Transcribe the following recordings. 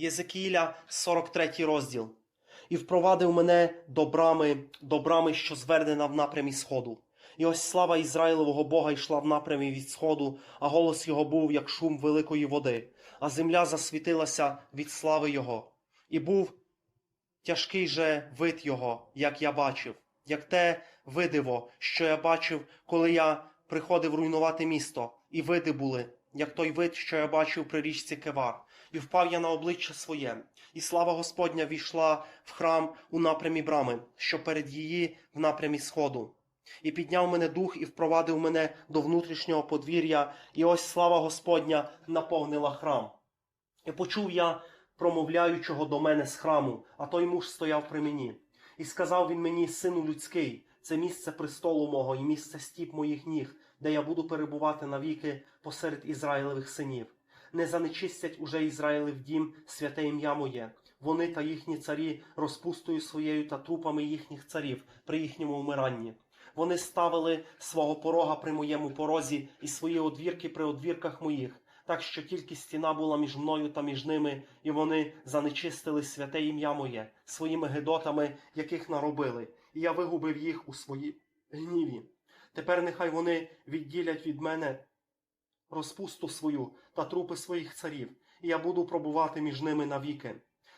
Єзекіїля, 43 розділ. І впровадив мене до брами, до брами, що звернена в напрямі сходу. І ось слава Ізраїлевого Бога йшла в напрямі від сходу, а голос його був, як шум великої води, а земля засвітилася від слави Його. І був тяжкий же вид Його, як я бачив, як те видиво, що я бачив, коли я приходив руйнувати місто, і види були, як той вид, що я бачив при річці Кевар. І впав я на обличчя своє, і слава Господня війшла в храм у напрямі брами, що перед її в напрямі сходу. І підняв мене дух, і впровадив мене до внутрішнього подвір'я, і ось слава Господня наповнила храм. І почув я промовляючого до мене з храму, а той муж стояв при мені. І сказав він мені, сину людський, це місце престолу мого і місце стіп моїх ніг, де я буду перебувати навіки посеред Ізраїлевих синів. Не занечистять уже Ізраїлев дім святе ім'я моє. Вони та їхні царі розпустою своєю та трупами їхніх царів при їхньому вмиранні. Вони ставили свого порога при моєму порозі і свої одвірки при одвірках моїх, так що тільки стіна була між мною та між ними, і вони занечистили святе ім'я моє своїми гедотами, яких наробили, і я вигубив їх у своїй гніві. Тепер нехай вони відділять від мене розпусту свою та трупи своїх царів, і я буду пробувати між ними навіки.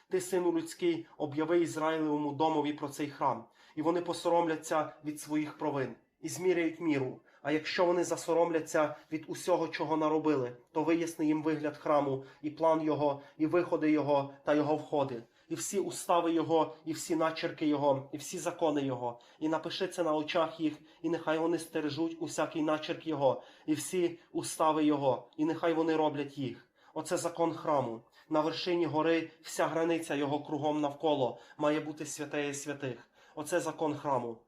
Ти, сину людський, об'яви Ізраїлевому домові про цей храм, і вони посоромляться від своїх провин і зміряють міру. А якщо вони засоромляться від усього, чого наробили, то виясни їм вигляд храму, і план його, і виходи його та його входи, і всі устави його, і всі начерки його, і всі закони його, і напиши це на очах їх, і нехай вони стережуть усякий начерк його, і всі устави його, і нехай вони роблять їх. Оце закон храму. На вершині гори вся границя його кругом навколо має бути святеє святих. Оце закон храму.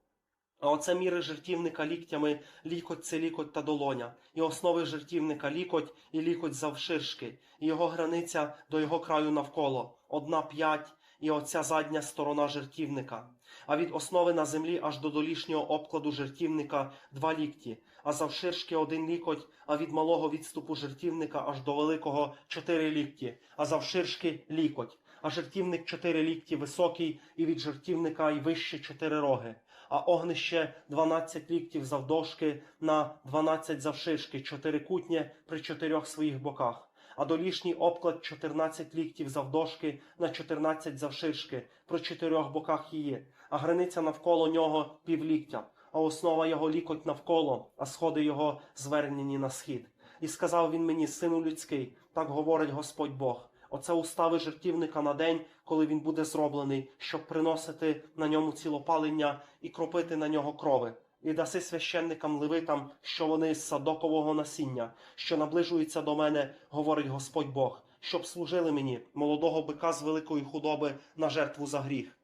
А оце міри жертівника ліктями, лікоть це лікоть та долоня, і основи жертівника лікоть і лікоть завширшки, і його границя до його краю навколо, одна п'ять, і оця задня сторона жертівника. А від основи на землі аж до долішнього обкладу жертівника два лікті, а завширшки один лікоть, а від малого відступу жертівника аж до великого чотири лікті, а завширшки лікоть. А жертівник чотири лікті високий, і від жертівника й вище чотири роги а огнище 12 ліктів завдовжки на 12 завширшки, чотирикутнє при чотирьох своїх боках, а долішній обклад 14 ліктів завдовжки на 14 завширшки, при чотирьох боках її, а границя навколо нього півліктя, а основа його лікоть навколо, а сходи його звернені на схід. І сказав він мені, сину людський, так говорить Господь Бог. Оце устави жертівника на день, коли він буде зроблений, щоб приносити на ньому цілопалення і кропити на нього крови. І даси священникам левитам, що вони з садокового насіння, що наближуються до мене, говорить Господь Бог, щоб служили мені молодого бика з великої худоби на жертву за гріх.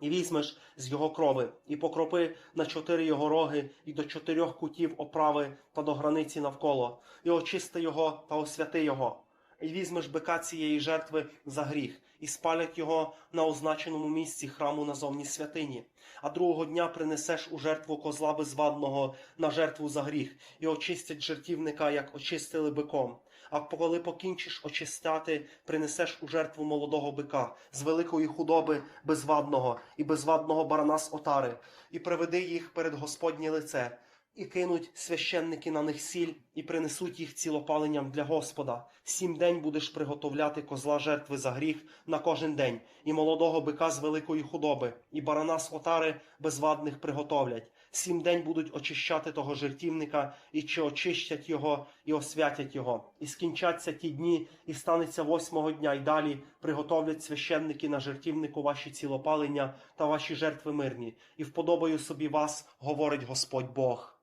І візьмеш з його крови, і покропи на чотири його роги, і до чотирьох кутів оправи та до границі навколо, і очисти його та освяти його. І візьмеш бика цієї жертви за гріх, і спалять його на означеному місці храму назовні святині. А другого дня принесеш у жертву козла безвадного на жертву за гріх, і очистять жертівника, як очистили биком. А коли покінчиш очистяти, принесеш у жертву молодого бика з великої худоби безвадного і безвадного барана з отари, і приведи їх перед Господнє лице. І кинуть священники на них сіль, і принесуть їх цілопаленням для Господа. Сім день будеш приготовляти козла жертви за гріх на кожен день, і молодого бика з великої худоби, і барана з отари безвадних приготовлять. Сім день будуть очищати того жертівника, і чи очищать його, і освятять його. І скінчаться ті дні, і станеться восьмого дня, і далі приготовлять священники на жертівнику ваші цілопалення та ваші жертви мирні, і вподобаю собі вас, говорить Господь Бог.